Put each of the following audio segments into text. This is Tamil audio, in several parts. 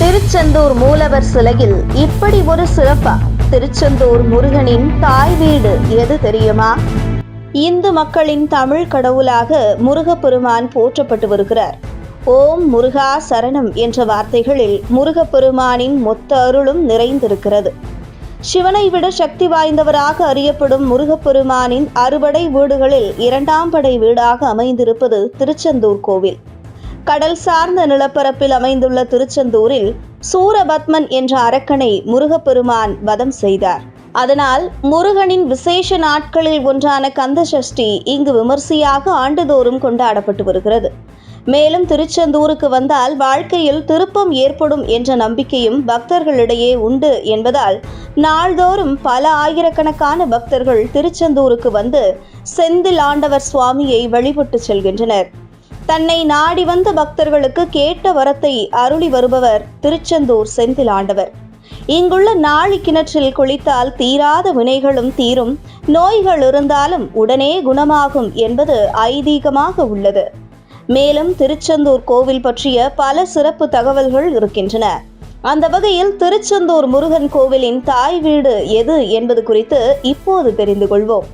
திருச்செந்தூர் மூலவர் சிலையில் இப்படி ஒரு சிறப்பா திருச்செந்தூர் முருகனின் தாய் வீடு எது தெரியுமா? இந்து மக்களின் தமிழ் கடவுளாக முருகப்பெருமான் போற்றப்பட்டு வருகிறார். ஓம் முருகா சரணம் என்ற வார்த்தைகளில் முருகப்பெருமானின் மொத்த அருளும் நிறைந்திருக்கிறது. சிவனை விட சக்தி வாய்ந்தவராக அறியப்படும் முருகப்பெருமானின் அறுபடை வீடுகளில் இரண்டாம் படை வீடாக அமைந்திருப்பது திருச்செந்தூர் கோவில். கடல் சார்ந்த நிலப்பரப்பில் அமைந்துள்ள திருச்செந்தூரில் சூரபத்மன் என்ற அரக்கனை முருகப்பெருமான் வதம் செய்தார். அதனால் முருகனின் விசேஷ நாட்களில் ஒன்றான கந்த சஷ்டி இங்கு விமர்சையாக ஆண்டுதோறும் கொண்டாடப்பட்டு வருகிறது. மேலும் திருச்செந்தூருக்கு வந்தால் வாழ்க்கையில் திருப்பம் ஏற்படும் என்ற நம்பிக்கையும் பக்தர்களிடையே உண்டு என்பதால் நாள்தோறும் பல ஆயிரக்கணக்கான பக்தர்கள் திருச்செந்தூருக்கு வந்து செந்தில் ஆண்டவர் சுவாமியை வழிபட்டு செல்கின்றனர். தன்னை நாடி வந்த பக்தர்களுக்கு கேட்ட வரத்தை அருளி வருபவர் திருச்செந்தூர் செந்தில் ஆண்டவர். இங்குள்ள நாழி கிணற்றில் குளித்தால் தீராத வினைகளும் தீரும் நோய்கள் இருந்தாலும் உடனே குணமாகும் என்பது ஐதீகமாக உள்ளது. மேலும் திருச்செந்தூர் கோவில் பற்றிய பல சிறப்பு தகவல்கள் இருக்கின்றன. அந்த வகையில் திருச்செந்தூர் முருகன் கோவிலின் தாய் வீடு எது என்பது குறித்து இப்போது தெரிந்து கொள்வோம்.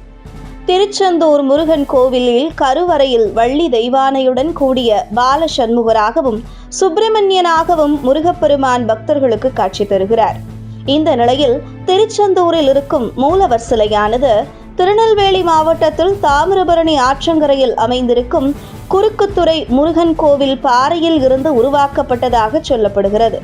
திருச்செந்தூர் முருகன் கோவிலில் கருவறையில் வள்ளி தெய்வானையுடன் கூடிய பால சண்முகராகவும் சுப்பிரமணியனாகவும் முருகப்பெருமான் பக்தர்களுக்கு காட்சி தருகிறார். இந்த நிலையில் திருச்செந்தூரில் இருக்கும் மூலவர் சிலையானது திருநெல்வேலி மாவட்டத்தில் தாமிரபரணி ஆற்றங்கரையில் அமைந்திருக்கும் குறுக்குத்துறை முருகன் கோவில் பாறையில் இருந்து உருவாக்கப்பட்டதாக சொல்லப்படுகிறது.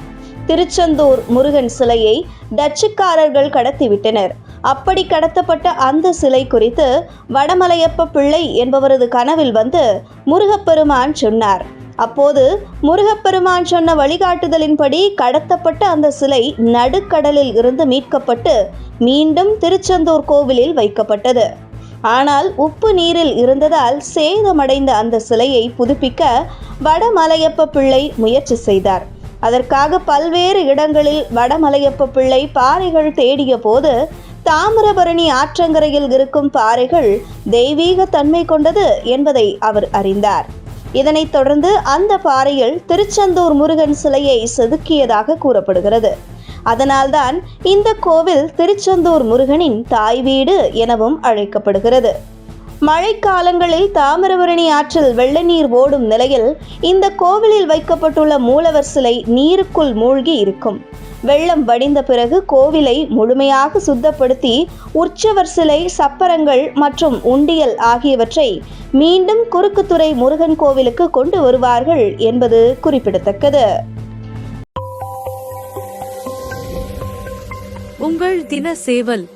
திருச்செந்தூர் முருகன் சிலையை டச்சுக்காரர்கள் கடத்திவிட்டனர். அப்படி கடத்தப்பட்ட அந்த சிலை குறித்து வடமலையப்ப பிள்ளை என்பவரது கனவில் வந்து முருகப்பெருமான் சொன்னார். அப்போது முருகப்பெருமான் சொன்ன வழிகாட்டுதலின்படி கடத்தப்பட்ட அந்த சிலை நடுக்கடலில் இருந்து மீட்கப்பட்டு மீண்டும் திருச்செந்தூர் கோவிலில் வைக்கப்பட்டது. ஆனால் உப்பு நீரில் இருந்ததால் சேதமடைந்த அந்த சிலையை புதுப்பிக்க வடமலையப்ப பிள்ளை முயற்சி செய்தார். அதற்காக பல்வேறு இடங்களில் வடமலையப்ப பிள்ளை பாறைகள் தேடிய போது தாமிரபரணி ஆற்றங்கரையில் இருக்கும் பாறைகள் தெய்வீக தன்மை கொண்டது என்பதை அவர் அறிந்தார். இதனைத் தொடர்ந்து அந்த பாறையில் திருச்செந்தூர் முருகன் சிலையை செதுக்கியதாக கூறப்படுகிறது. அதனால்தான் இந்த கோவில் திருச்செந்தூர் முருகனின் தாய் வீடு எனவும் அழைக்கப்படுகிறது. மழைக்காலங்களில் தாமிரபரணி ஆற்றில் வெள்ள நீர் ஓடும் நிலையில் இந்த கோவிலில் வைக்கப்பட்டுள்ள மூலவர் சிலை நீருக்குள் மூழ்கி இருக்கும். வெள்ளம் வடிந்த பிறகு கோவிலை முழுமையாக சுத்தப்படுத்தி உற்சவர் சிலை சப்பரங்கள் மற்றும் உண்டியல் ஆகியவற்றை மீண்டும் குறுக்குத்துறை முருகன் கோவிலுக்கு கொண்டு வருவார்கள் என்பது குறிப்பிடத்தக்கது. உங்கள் தின சேவல்